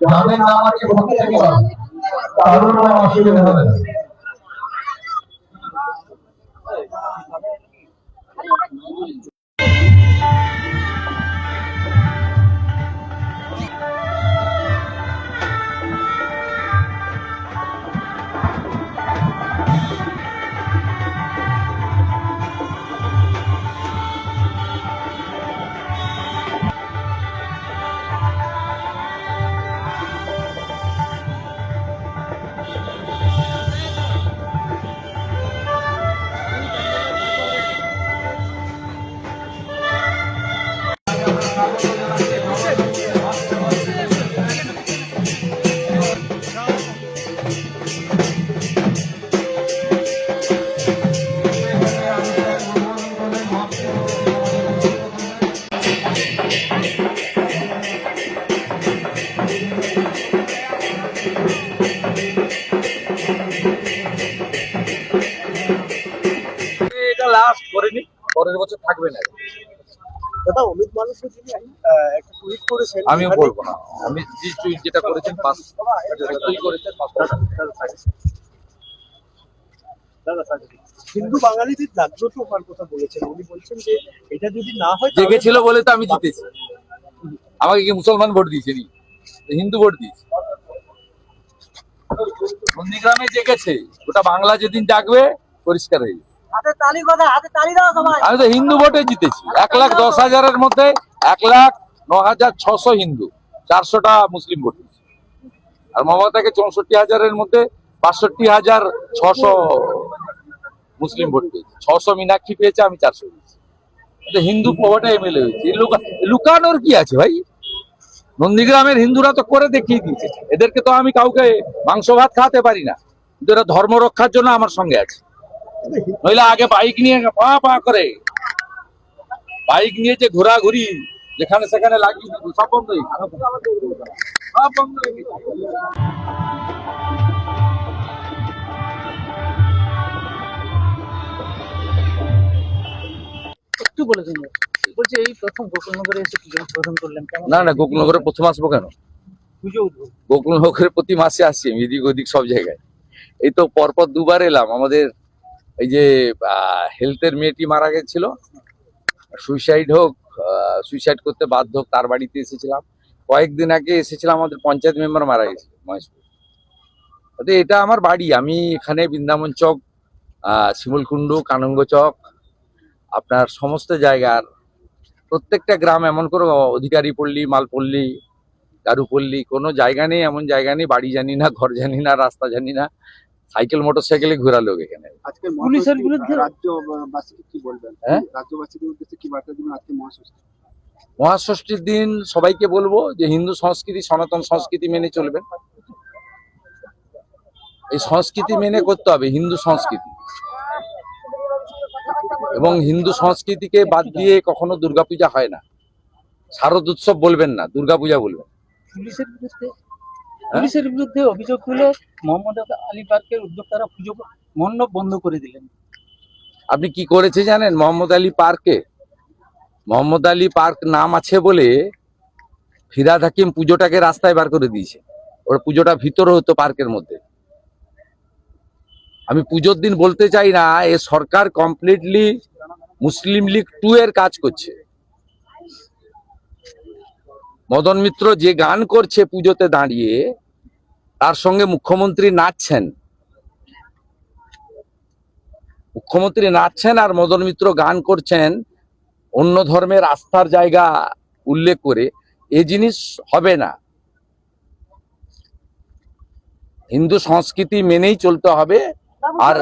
গ্রামের নাম আছে ভক্তি থেকে নাম অসুবিধা হবে না। এটা লাস্ট করেনি পরের বছর থাকবে না দাদা অমিত মালব্য যিনি একটা টুইট করেছেন আমিও বলব না আমি যে টুইট যেটা করেছেন পাস করেছেন দাদা, দাদা, হিন্দু বাঙালিদের জাগ্রত হওয়ার কথা বলেছেন। উনি বলছেন যে এটা যদি না হয় জেগেছিল বলে তো আমি জিতেছি। আমাকে কি মুসলমান ভোট দিয়েছে নি? হিন্দু ভোট দিয়েছে। নন্দীগ্রামে জেগেছে। ওটা বাংলা যেদিন জাগবে পরিষ্কার হয়ে যাবে। হাতে তালি কথা হাতে তালি দাও সবাই। আমি তো হিন্দু ভোটে জিতেছি। এক লাখ দশ হাজারের মধ্যে এক লাখ ন হাজার ছশো হিন্দু চারশোটা মুসলিম ভোট দিয়েছে। আর মমতাকে চৌষট্টি হাজারের মধ্যে বাষট্টি হাজার ছশো মুসলিম ভোট পেয়েছে। ছশো মীনাক্ষী পেয়েছে, আমি চারশো পেয়েছি। হিন্দু ভোটে এমএলএ হয়েছে। লুকানোর কি আছে ভাই? নন্দীগ্রামের হিন্দুরা তো করে দেখিয়ে দিয়েছে। এদেরকে তো আমি কাউকে মাংস ভাত খাওয়াতে পারি না। কিন্তু এরা ধর্ম রক্ষার জন্য আমার সঙ্গে আছে। নইলে আগে বাইক নিয়ে পা পা করে। বাইক নিয়ে যে ঘোরাঘুরি, যেখানে সেখানে লাগিয়ে সব বন্ধ। সব বন্ধ একটু বলে দিন। বলছি এই প্রথম গোকুলনগরে এসে পুজো উদ্বোধন করলেন? না না গোকুলনগরে প্রথম আসব কেন? পুজো উদ্বোধন গোকুলনগরে প্রতি মাসে আসছি আমি এদিক ওদিক সব জায়গায়। এই তো পরপর দুবার এলাম আমাদের এই যে হেলথের মেয়েটি মারা গেছিল। সুইসাইড হোক সুইসাইড করতে বাধ্য হোক তার বাড়িতে এসেছিলাম। কয়েকদিন আগে এসেছিলাম আমাদের পঞ্চায়েত মেম্বার মারা গেছিল মহেশপুর। এটা আমার বাড়ি আমি এখানে বৃন্দাবন চক আহ, শিমুলকুণ্ডু কানঙ্গ চক আপনার সমস্ত জায়গার প্রত্যেকটা গ্রাম এমন করে অধিকারী পল্লী মালপল্লী কারুপল্লী কোনো জায়গা নেই এমন জায়গা নেই বাড়ি জানি না ঘর জানি না রাস্তা জানি না সাইকেল মোটর সাইকেলে ঘোরা লোক এখানে। পুলিশের বিরুদ্ধে- রাজ্যবাসীকে কি বলবেন? হ্যাঁ? উদ্দেশ্যে কি বার্তা দিবেন আজকে মহাষষ্ঠী মহাষষ্ঠীর দিন সবাইকে বলব যে হিন্দু সংস্কৃতি সনাতন সংস্কৃতি মেনে চলবেন। এই সংস্কৃতি মেনে করতে হবে হিন্দু সংস্কৃতি। এবং হিন্দু সংস্কৃতিকে বাদ দিয়ে কখনো দুর্গাপূজা হয় না। শারদ উৎসব বলবেন না দুর্গাপূজা বলবেন। পুলিশের বিরুদ্ধে পুলিশের বিরুদ্ধে অভিযোগ তুলে মোহাম্মদ আলী পার্কের উদ্যোক্তারা পুজো মণ্ডপ বন্ধ করে দিলেন। আপনি কি করেছে জানেন মোহাম্মদ আলী পার্কে? মোহাম্মদ আলী পার্ক নাম আছে বলে ফিরাদ হাকিম পুজোটাকে রাস্তায় বার করে দিয়েছে। ওর পুজোটা ভিতরে হতো পার্কের মধ্যে। আমি পুজোর দিন বলতে চাই না, এ সরকার কমপ্লিটলি মুসলিম লীগ টু এর কাজ করছে। মদন মিত্র যে গান করছে পুজোতে দাঁড়িয়ে, তার সঙ্গে মুখ্যমন্ত্রী নাচছেন। মুখ্যমন্ত্রী নাচছেন আর মদন মিত্র গান করছেন, অন্য ধর্মের আস্থার জায়গা উল্লেখ করে, এ জিনিস হবে না। হিন্দু সংস্কৃতি মেনেই চলতে হবে। আর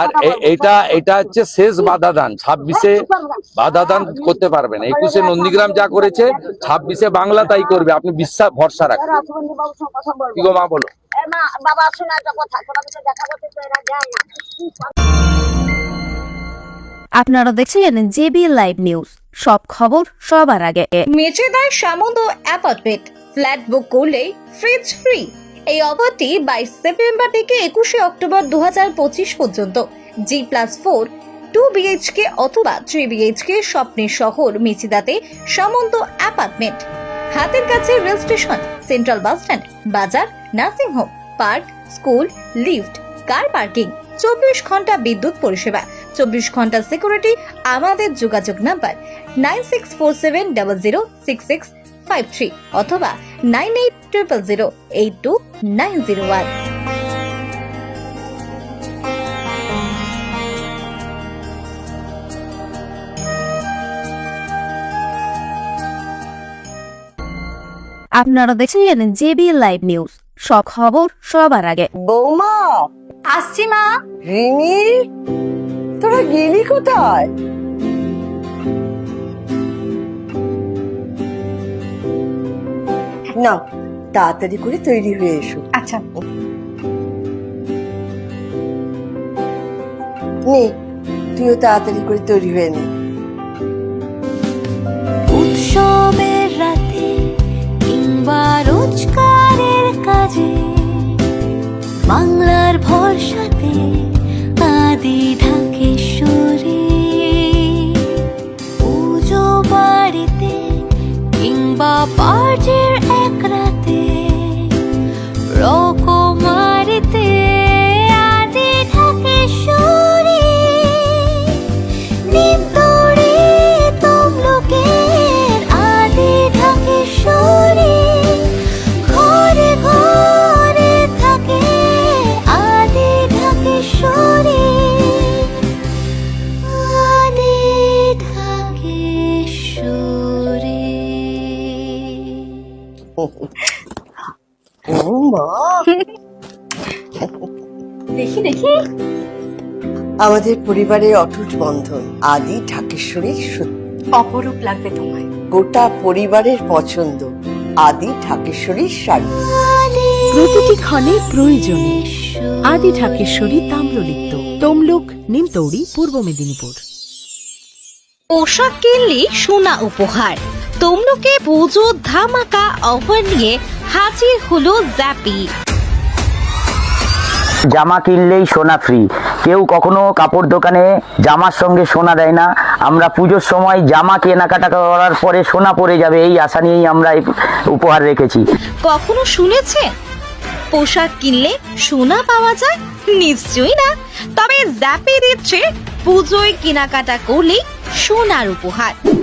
আর এটা এটা হচ্ছে শেষ বাধাদান। ছাব্বিশে বাধাদান করতে পারবেন একুশে নন্দীগ্রাম যা করেছে ছাব্বিশে বাংলা তাই করবে। আপনি বিশ্বাস ভরসা রাখেন কি গো মা বলো। বাবা শোনা একটা কথা। দেখা করতে যায় না। আপনারা দেখছিলেন জেবি লাইভ নিউজ। সব খবর সবার আগে। মেচেদায় সামন্ত অ্যাপার্টমেন্ট। ফ্ল্যাট বুক করলেই ফ্রিজ ফ্রি এই অফারটি বাইশ সেপ্টেম্বর থেকে একুশে অক্টোবর দুহাজার পঁচিশ পর্যন্ত G plus four, two BHK অথবা থ্রি বিএইচকে স্বপ্নের শহর মেচিদাতে সামন্ত অ্যাপার্টমেন্ট। হাতের কাছে rail station, central bus stand, বাজার, nursing home, park, school, lift, car parking, চব্বিশ ঘণ্টা বিদ্যুৎ পরিষেবা, চব্বিশ ঘণ্টা সিকিউরিটি, আমাদের যোগাযোগ number nine six four seven double zero six six five three অথবা nine eight triple zero eight two nine zero one আপনারা দেখছিলেন জেবি লাইভ নিউজ। সব খবর সবার আগে। বৌমা আসছি মা। রিমি তোরা গেলি কোথায়? না তাড়াতাড়ি করে তৈরি হয়ে এসো। আচ্ছা নে তুইও তাড়াতাড়ি করে তৈরি হয়ে নে। উৎসবের রাতে কিংবা রোজগারের কাজে বাংলার ভরসাতে আদি ঢাকেশ্বরী পুজো বাড়িতে কিংবা পার্টির দেখি দেখি। আমাদের পরিবারের অটুট বন্ধন আদি সত্যি অপরূপ লাগবে তোমায়। গোটা পরিবারের পছন্দ আদি ঢাকেশ্বরীর শাড়ি। প্রতিটি ক্ষণে প্রয়োজনে আদি ঢাকেশ্বরী তাম্রলিপ্ত তমলুক নিমতৌড়ি পূর্ব মেদিনীপুর। পোশাক কিনলে সোনা উপহার। তমলুকে পুজো ধামাকা অফার নিয়ে হাজির হলো জ্যাপি জামা কিনলেই সোনা ফ্রি কেউ কখনো কাপড় দোকানে জামার সঙ্গে সোনা দেয় না। আমরা পুজোর সময় জামা কেনাকাটা করার পরে সোনা পড়ে যাবে এই আশা নিয়েই আমরা এই উপহার রেখেছি। কখনো শুনেছেন পোশাক কিনলে সোনা পাওয়া যায়? নিশ্চয়ই না। তবে জ্যাপে দিচ্ছে পুজোয় কেনাকাটা করলেই সোনার উপহার।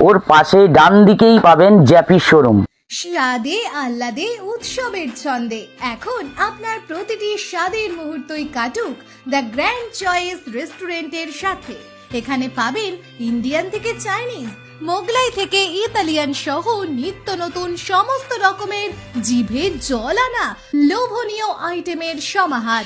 ওর পাশে ডান দিকেই পাবেন জ্যাপি শোরুম। স্বাদে, আহ্লাদে, উৎসবের ছন্দে। এখন আপনার প্রতিটি স্বাদের মুহূর্তই কাটুক দ্য গ্র্যান্ড চয়েস রেস্টুরেন্টের সাথে। এখানে পাবেন ইন্ডিয়ান থেকে চাইনিজ, মোগলাই থেকে ইতালিয়ান সহ নিত্য নতুন সমস্ত রকমের জিভে জল আনা লোভনীয় আইটেমের সমাহার।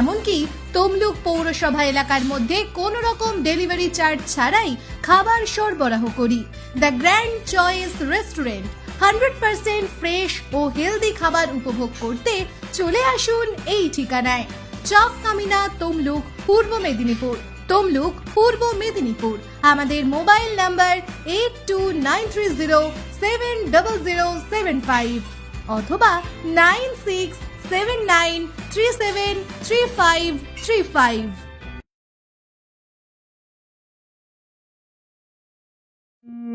এমনকি তমলুক পৌরসভা এলাকার মধ্যে কোনো রকম ডেলিভারি চার্জ ছাড়াই খাবার সরবরাহ করি। The grand choice restaurant hundred percent fresh O healthy খাবার উপভোগ করতে চলে আসুন এই ঠিকানায়। চক কামিনা তমলুক, পূর্ব মেদিনীপুর। তমলুক, পূর্ব মেদিনীপুর। আমাদের mobile number eight two nine three zero seven double zero seven five অথবা nine six seven nine three seven three five three five